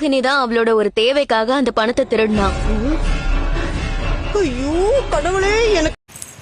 ரோஹிணி தான் அவளோட ஒரு தேவைக்காக அந்த பணத்தை திருடினா ஐயோ கடவுளே எனக்கு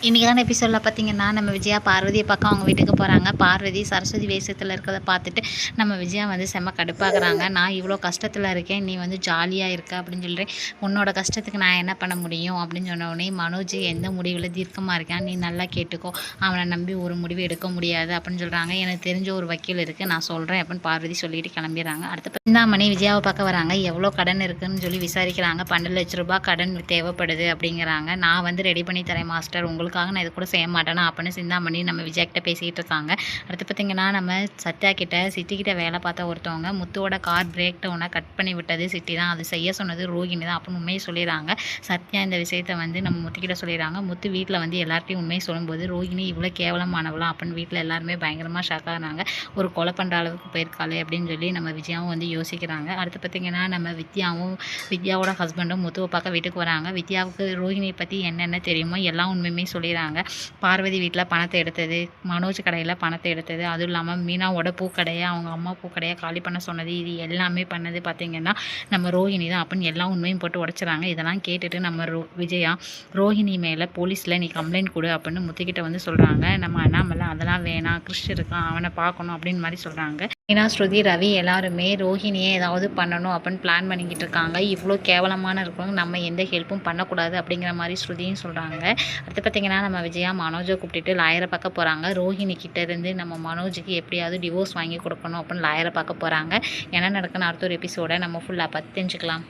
இன்றைக்கான எபிசோடில் பார்த்தீங்கன்னா நம்ம விஜயா பார்வதியை பக்கம் அவங்க வீட்டுக்கு போகிறாங்க பார்வதி சரஸ்வதி வேஷத்தில் இருக்கிறத பார்த்துட்டு நம்ம விஜயா வந்து செம்ம கடுப்பாகிறாங்க. நான் இவ்வளோ கஷ்டத்தில் இருக்கேன். நீ வந்து ஜாலியாக இருக்க அப்படின்னு சொல்கிறேன் உன்னோட கஷ்டத்துக்கு நான் என்ன பண்ண முடியும் அப்படின்னு சொன்ன உடனே மனோஜ் எந்த முடிவில் தீர்க்கமாக இருக்கான்? நீ நல்லா கேட்டுக்கோ. அவனை நம்பி ஒரு முடிவு எடுக்க முடியாது அப்படின்னு சொல்கிறாங்க எனக்கு தெரிஞ்ச ஒரு வக்கீல் இருக்குது நான் சொல்கிறேன் அப்படின்னு பார்வதி சொல்லிட்டு கிளம்பிடுறாங்க. அடுத்த சிந்தாமணி விஜயாவை பார்க்க வராங்க. எவ்வளோ கடன் இருக்குன்னு சொல்லி விசாரிக்கிறாங்க. பன்னெண்டு லட்ச ரூபாய் கடன் தேவைப்படுது அப்படிங்கிறாங்க. நான் வந்து ரெடி பண்ணி தரேன் மாஸ்டர். உங்களுக்கு உங்களுக்காக நான் இது கூட செய்ய மாட்டேனா? அப்படின்னு சிந்தாமணி நம்ம விஜய்கிட்ட பேசிக்கிட்டு இருக்காங்க. அடுத்து பார்த்தீங்கன்னா நம்ம சத்யா கிட்ட சிட்டி கிட்ட வேலை பார்த்த ஒருத்தவங்க முத்துவோட கார் பிரேக் டவுனை கட் பண்ணி விட்டது. சிட்டி தான் அது செய்ய சொன்னது. ரோகிணி தான் அப்படின்னு உண்மையை சொல்லிடுறாங்க. சத்யா இந்த விஷயத்த வந்து நம்ம முத்துக்கிட்ட சொல்லிடுறாங்க. முத்து வீட்டில் வந்து எல்லார்ட்டையும் உண்மையை சொல்லும்போது ரோகிணி இவ்வளோ கேவலமானவளாம் அப்படின்னு வீட்டில் எல்லாருமே பயங்கரமாக ஷாக் ஆகிறாங்க. ஒரு கொலை பண்ணுற அளவுக்கு போயிருக்காளே அப்படின்னு சொல்லி நம்ம விஜயாவும் வந்து யோசிக்கிறாங்க. அடுத்து பார்த்தீங்கன்னா நம்ம வித்யாவும் வித்யாவோட ஹஸ்பண்டும் முத்துவை பார்க்க வீட்டுக்கு வராங்க. வித்யாவுக்கு ரோஹிணியை பற்றி என்னென்ன தெரியுமோ எல்லா உண்மையுமே சொல்லிடுறாங்க. பார்வதி வீட்டில் பணத்தை எடுத்தது மனோஜ் கடையில் பணத்தை எடுத்தது. அதுவும் இல்லாமல் மீனாவோட பூக்கடையை அவங்க அம்மா பூக்கடையை காலி பண்ண சொன்னது இது எல்லாமே பண்ணது பார்த்திங்கன்னா நம்ம ரோஹிணி தான். அப்படின்னு எல்லா உண்மையும் போட்டு உடச்சிறாங்க இதெல்லாம் கேட்டுட்டு நம்ம ரோ விஜயா ரோஹிணி மேலே போலீஸில் நீ கம்ப்ளைண்ட் கொடு அப்படின்னு முத்துக்கிட்ட வந்து சொல்கிறாங்க நம்ம அண்ணாமலை அதெல்லாம் வே கிறிஷ் இருக்கான் அவனை பார்க்கணும் அப்படின்னு மாதிரி சொல்கிறாங்க ஏன்னா ஸ்ருதி ரவி எல்லாருமே ரோஹிணியை ஏதாவது பண்ணணும் அப்படின்னு பிளான் பண்ணிக்கிட்டு இருக்காங்க. இவ்வளோ கேவலமான இருக்கவங்க நம்ம எந்த ஹெல்ப்பும் பண்ணக்கூடாது அப்படிங்கிற மாதிரி ஸ்ருதியும் சொல்கிறாங்க அடுத்து பார்த்திங்கன்னா நம்ம விஜயா மனோஜை கூப்பிட்டுட்டு லாயரை பார்க்க போகிறாங்க ரோஹிணி கிட்ட இருந்து நம்ம மனோஜுக்கு எப்படியாவது டிவோர்ஸ் வாங்கி கொடுக்கணும் அப்படின்னு லாயரை பார்க்க போகிறாங்க என்ன நடக்குன்னு அடுத்த ஒரு எபிசோடை நம்ம ஃபுல்லாக பார்த்து தெரிஞ்சுக்கலாம்.